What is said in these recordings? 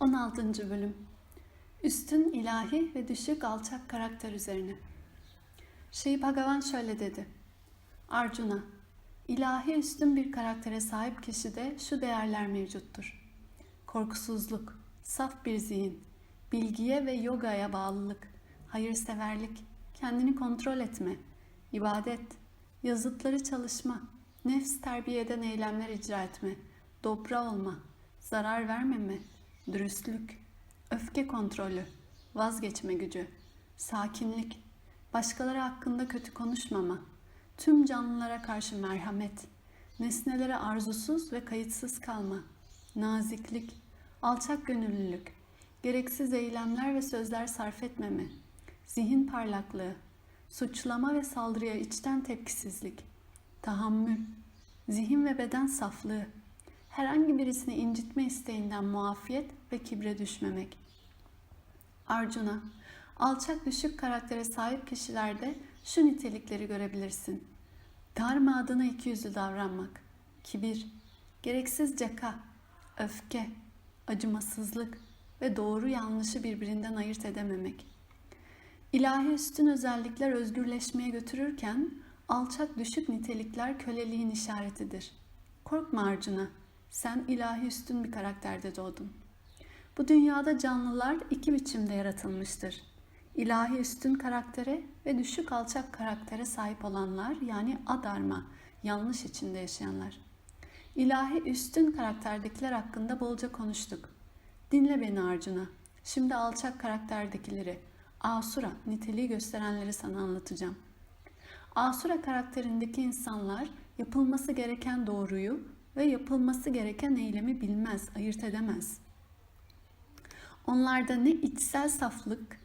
16. Bölüm Üstün ilahi ve düşük alçak karakter üzerine Şii Bhagavan şöyle dedi. Arjuna, ilahi üstün bir karaktere sahip kişide şu değerler mevcuttur. Korkusuzluk, saf bir zihin, bilgiye ve yogaya bağlılık, hayırseverlik, kendini kontrol etme, ibadet, yazıtları çalışma, nefs terbiye eden eylemler icra etme, dobra olma, zarar vermeme, dürüstlük, öfke kontrolü, vazgeçme gücü, sakinlik, başkaları hakkında kötü konuşmama, tüm canlılara karşı merhamet, nesnelere arzusuz ve kayıtsız kalma, naziklik, alçak gönüllülük, gereksiz eylemler ve sözler sarf etmeme, zihin parlaklığı, suçlama ve saldırıya içten tepkisizlik, tahammül, zihin ve beden saflığı, herhangi birisini incitme isteğinden muafiyet ve kibre düşmemek. Arjuna, alçak düşük karaktere sahip kişilerde şu nitelikleri görebilirsin. Dharma adına ikiyüzlü davranmak, kibir, gereksiz caka, öfke, acımasızlık ve doğru yanlışı birbirinden ayırt edememek. İlahi üstün özellikler özgürleşmeye götürürken alçak düşük nitelikler köleliğin işaretidir. Korkma Arjuna, sen ilahi üstün bir karakterde doğdun. Bu dünyada canlılar iki biçimde yaratılmıştır. İlahi üstün karaktere ve düşük alçak karaktere sahip olanlar yani adarma, yanlış içinde yaşayanlar. İlahi üstün karakterdekiler hakkında bolca konuştuk. Dinle beni Arjuna. Şimdi alçak karakterdekileri, asura niteliği gösterenleri sana anlatacağım. Asura karakterindeki insanlar yapılması gereken doğruyu ve yapılması gereken eylemi bilmez, ayırt edemez. Onlarda ne içsel saflık,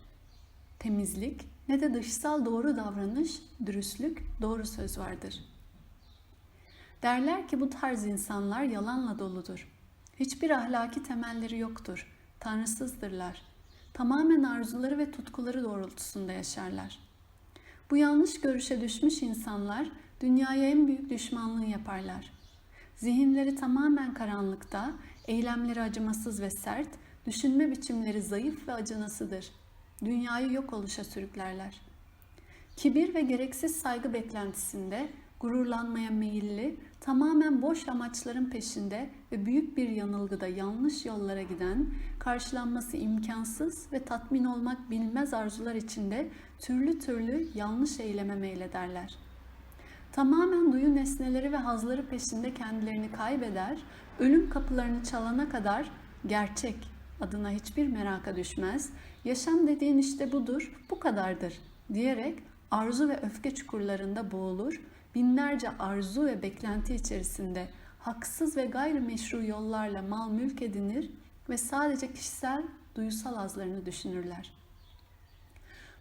temizlik ne de dışsal doğru davranış, dürüstlük, doğru söz vardır. Derler ki bu tarz insanlar yalanla doludur. Hiçbir ahlaki temelleri yoktur. Tanrısızdırlar. Tamamen arzuları ve tutkuları doğrultusunda yaşarlar. Bu yanlış görüşe düşmüş insanlar dünyaya en büyük düşmanlığı yaparlar. Zihinleri tamamen karanlıkta, eylemleri acımasız ve sert, düşünme biçimleri zayıf ve acınasıdır. Dünyayı yok oluşa sürüklerler. Kibir ve gereksiz saygı beklentisinde gururlanmaya meyilli, tamamen boş amaçların peşinde ve büyük bir yanılgıda yanlış yollara giden, karşılanması imkansız ve tatmin olmak bilmez arzular içinde türlü türlü yanlış eyleme meylederler. Tamamen duyu nesneleri ve hazları peşinde kendilerini kaybeder, ölüm kapılarını çalana kadar gerçek adına hiçbir meraka düşmez, yaşam dediğin işte budur, bu kadardır diyerek arzu ve öfke çukurlarında boğulur, binlerce arzu ve beklenti içerisinde haksız ve gayrimeşru yollarla mal mülk edinir ve sadece kişisel duyusal azlarını düşünürler.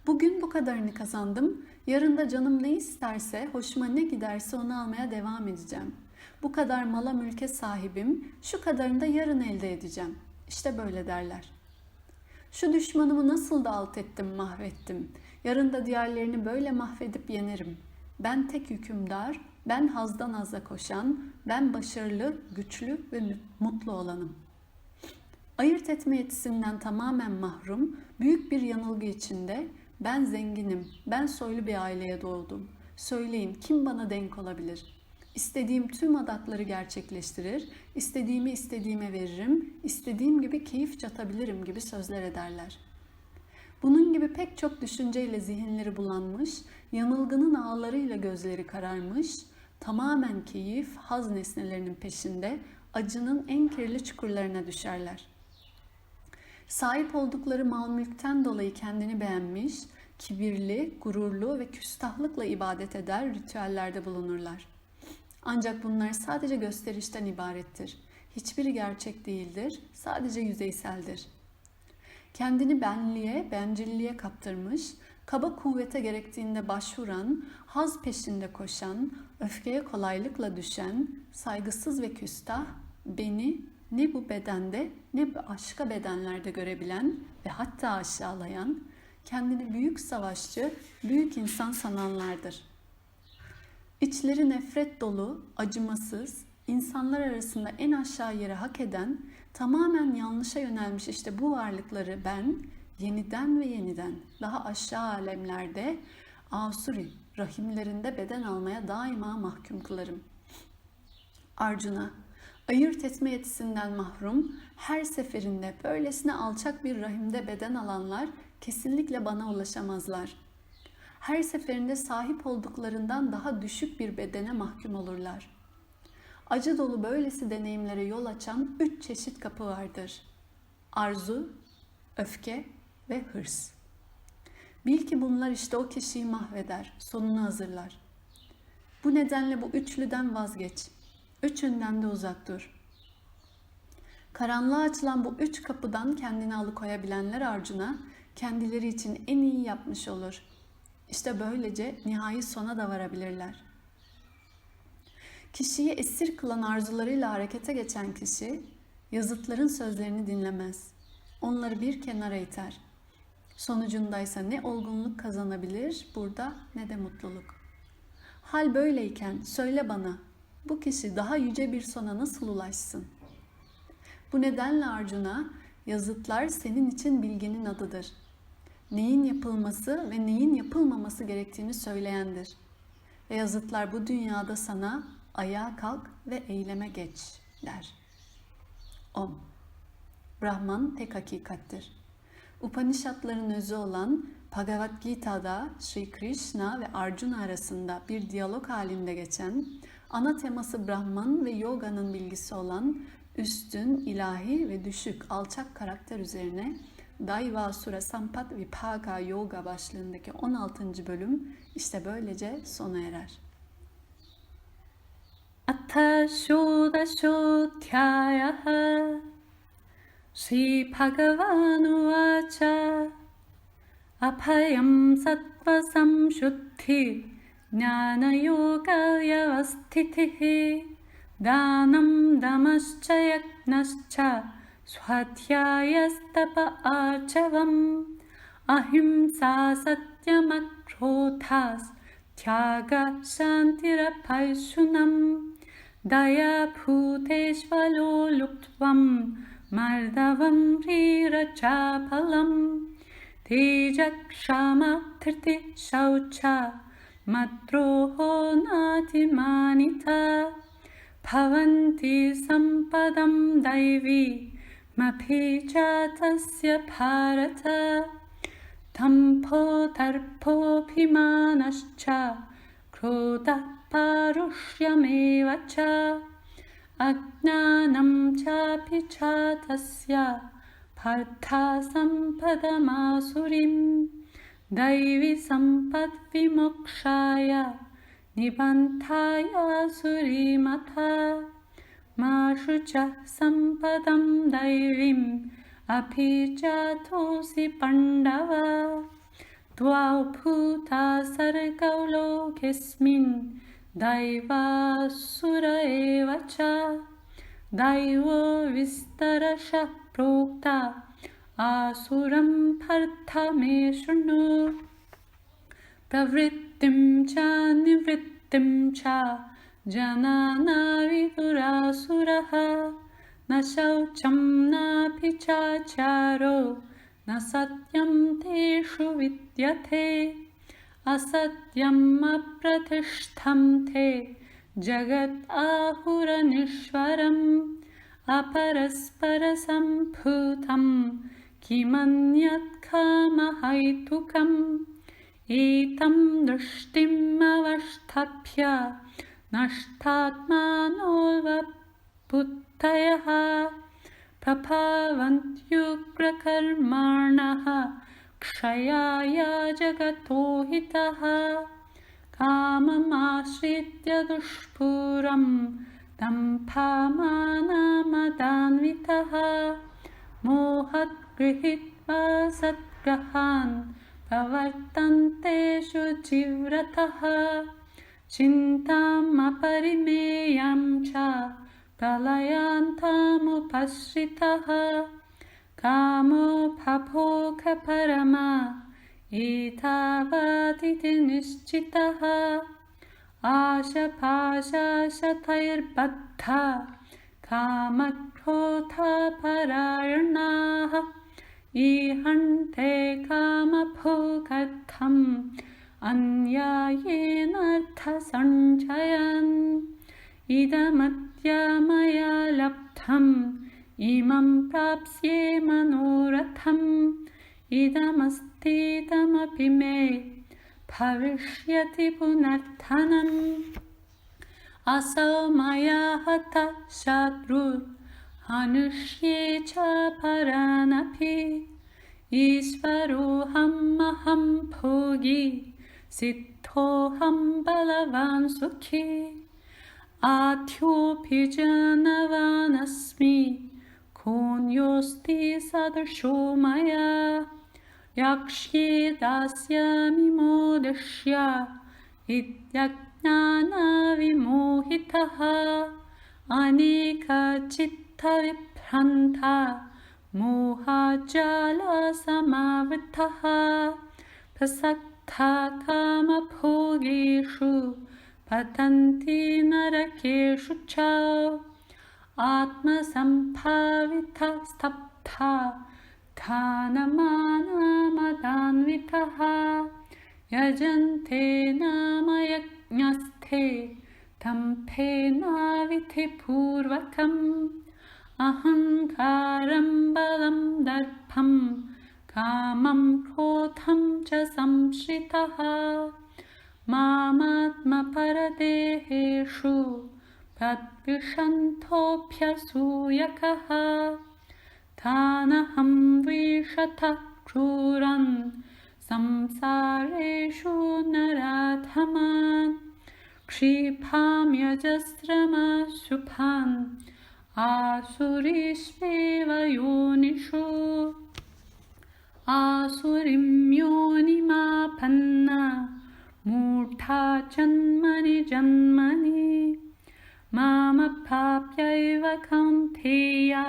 Bugün bu kadarını kazandım. Yarın da canım ne isterse, hoşuma ne giderse onu almaya devam edeceğim. Bu kadar mala mülke sahibim, şu kadarını da yarın elde edeceğim. İşte böyle derler. Şu düşmanımı nasıl da alt ettim, mahvettim. Yarın da diğerlerini böyle mahvedip yenerim. Ben tek hükümdar, ben hazdan haza koşan, ben başarılı, güçlü ve mutlu olanım. Ayırt etme yetisinden tamamen mahrum, büyük bir yanılgı içinde ben zenginim, ben soylu bir aileye doğdum. Söyleyin kim bana denk olabilir? İstediğim tüm adakları gerçekleştirir, istediğimi istediğime veririm, istediğim gibi keyif çatabilirim gibi sözler ederler. Bunun gibi pek çok düşünceyle zihinleri bulanmış, yanılgının ağlarıyla gözleri kararmış, tamamen keyif, haz nesnelerinin peşinde acının en kirli çukurlarına düşerler. Sahip oldukları mal mülkten dolayı kendini beğenmiş, kibirli, gururlu ve küstahlıkla ibadet eder, ritüellerde bulunurlar. Ancak bunlar sadece gösterişten ibarettir. Hiçbiri gerçek değildir, sadece yüzeyseldir. Kendini benliğe, bencilliğe kaptırmış, kaba kuvvete gerektiğinde başvuran, haz peşinde koşan, öfkeye kolaylıkla düşen, saygısız ve küstah, beni ne bu bedende ne başka bedenlerde görebilen ve hatta aşağılayan, kendini büyük savaşçı, büyük insan sananlardır. İçleri nefret dolu, acımasız, insanlar arasında en aşağı yere hak eden, Tamamen yanlışa yönelmiş işte bu varlıkları ben yeniden ve yeniden daha aşağı alemlerde Asuri rahimlerinde beden almaya daima mahkum kılarım. Arjuna ayırt etme yetisinden mahrum her seferinde böylesine alçak bir rahimde beden alanlar kesinlikle bana ulaşamazlar. Her seferinde sahip olduklarından daha düşük bir bedene mahkum olurlar. Acı dolu böylesi deneyimlere yol açan üç çeşit kapı vardır. Arzu, öfke ve hırs. Bil ki bunlar işte o kişiyi mahveder, sonunu hazırlar. Bu nedenle bu üçlüden vazgeç. Üçünden de uzak dur. Karanlığa açılan bu üç kapıdan kendini alıkoyabilenler Arjuna kendileri için en iyi yapmış olur. İşte böylece nihai sona da varabilirler. Kişiyi esir kılan arzularıyla harekete geçen kişi yazıtların sözlerini dinlemez. Onları bir kenara iter. Sonucundaysa ne olgunluk kazanabilir burada ne de mutluluk. Hal böyleyken söyle bana bu kişi daha yüce bir sona nasıl ulaşsın? Bu nedenle Arjuna yazıtlar senin için bilginin adıdır. Neyin yapılması ve neyin yapılmaması gerektiğini söyleyendir. Ve yazıtlar bu dünyada sana ayağa kalk ve eyleme geç der. Om. Brahman tek hakikattir. Upanishadların özü olan Bhagavad Gita'da Sri Krishna ve Arjuna arasında bir diyalog halinde geçen, ana teması Brahman ve Yoga'nın bilgisi olan üstün, ilahi ve düşük, alçak karakter üzerine Daiva Sura Sampat Vipaka Yoga başlığındaki 16. bölüm işte böylece sona erer. Atha Shodashodhyayah Shri Bhagavan Uvacha Apayam Sattva Samshuddhi Jnana Yavastitihi Danam Damascha Yajnaschat स्वाध्यायस्तप आचवम्। अहिंसा सत्यमक्रोधास्त्यागशान्तिरपैशुनम् दयाभूतेष्वलो लुप्त्वं मर्दवं ह्रीरचाफलं तेजक्षामधृति शौचा मद्रोहो नातिमानिता। भवन्ति सम्पदं दैवी मफे च तस्य भारत। दम्भो दर्भोऽभिमानश्च क्रोधः पारुष्यमेव च। अज्ञानं चापि च तस्य पार्था सम्पदमासुरीं निबन्धाय सुरीमथा माशु च सम्पदं दैवीम् अभिजातोऽसि पाण्डव द्वौ भूता सर्गौ लोकेऽस्मिन् दैवासुर एव च दैवो विस्तरशः प्रोक्ता आसुरं फर्थ मे शृणु प्रवृत्तिं च निवृत्तिं च जनाना विदुरासुरः न शौचं नापि चाचारो न सत्यं तेषु विद्यते। असत्यम् अप्रतिष्ठं ते जगत् आहुरनीश्वरम् अपरस्परसम्भूतं किमन्यत् कामहैतुकम् एतं दृष्टिम् अवस्थाप्य नष्टात्मानोऽल्वबुद्धयः प्रभावन्त्युग्रकर्माणः क्षयाय जगतो हितः काममाश्रित्य दुष्पूरं दम्भामानमदान्वितः मोहद्गृहीत्वा सद्ग्रहान् प्रवर्तन्ते शुचिव्रतः चिन्तामपरिमेयं च प्रलयान्तमुपश्रितः कामो भोगपरमा एतावदिति निश्चितः आशपाशशतैर्बद्धा कामक्रोधपरायणः क्रोधपरायणाः ईहन्ते कामभोगर्थम् अन्यायेनार्थसञ्चयन् इदमद्य मया लब्धम्। इमं प्राप्स्ये मनोरथम्। इदमस्तीदमपि मे भविष्यति पुनर्थनम्। असौ मया हतः शत्रुर् हनुष्ये च परानपि। ईश्वरोऽहम् अहं भोगी Sittoham balavan suki Atyopi canavan asmi Konyosti sadarşomaya Yakşi dasya mimodashya İdyaknana vimohitaha Anika citta vipranta Moha jala samavritaha Pasak प्रसक्ता कामभोगेषु पतन्ति नरकेषु च आत्मसम्भावितः स्तब्धा ध्यानमानमदान्वितः यजन्ते नाम यज्ञस्थे दम्भेनाविधिपूर्वकम् अहङ्कारं बलं दर्भं कामं क्रोधं च संश्रितः मामात्मपरदेहेषु प्रद्विषन्थोऽभ्यसूयकः तानहं विशतः क्रूरन् संसारेषु नराधमान्। क्षिपाम्यजस्रमशुभान् आसुरीष्वेव योनिषु आसुरिं योनिमापन्ना मूढा जन्मनि जन्मनि। मामप्राप्यैव कौन्तेया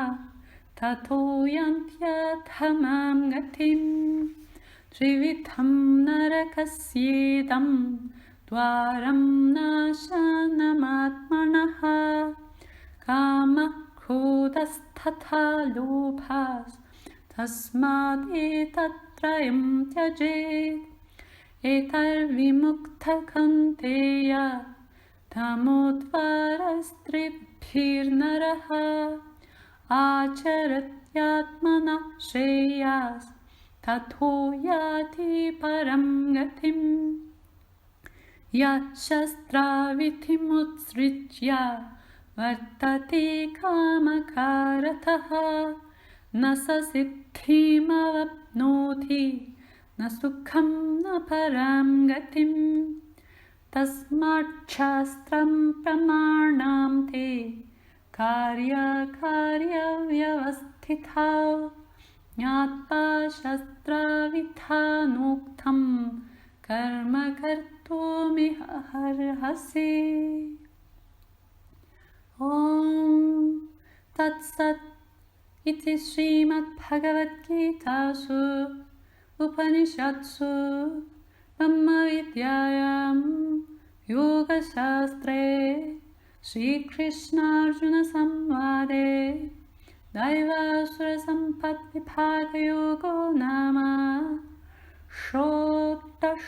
ततो यन्त्यथमां गतिम् त्रिविधं नरकस्येदं द्वारं नाशनमात्मनः। कामः क्रोधस्तथा लोभास् तस्मादेतत्त्रयं त्यजेत्। एतर्विमुक्तकन्तेय तमोद्वारस्त्रिभिर्नरः आचरत्यात्मनः श्रेयास् तथो याति परं गतिम्। यशस्त्राविधिमुत्सृज्य वर्तते कामकारतः न स सिद्धिमवप्नोति। न सुखं न परां गतिम् तस्माच्छास्त्रं प्रमाणां ते। कार्यकार्यव्यवस्थिता। ज्ञात्वा शस्त्रविधानोक्तं। कर्म कर्तुमिहर्हसि ॐ तत्सत् इति श्रीमद्भगवद्गीतासु उपनिषत्सु ब्रह्मविद्यायां योगशास्त्रे श्रीकृष्णार्जुनसंवादे दैवासुरसम्पद्विभागयोगो नाम षोडशोऽध्यायः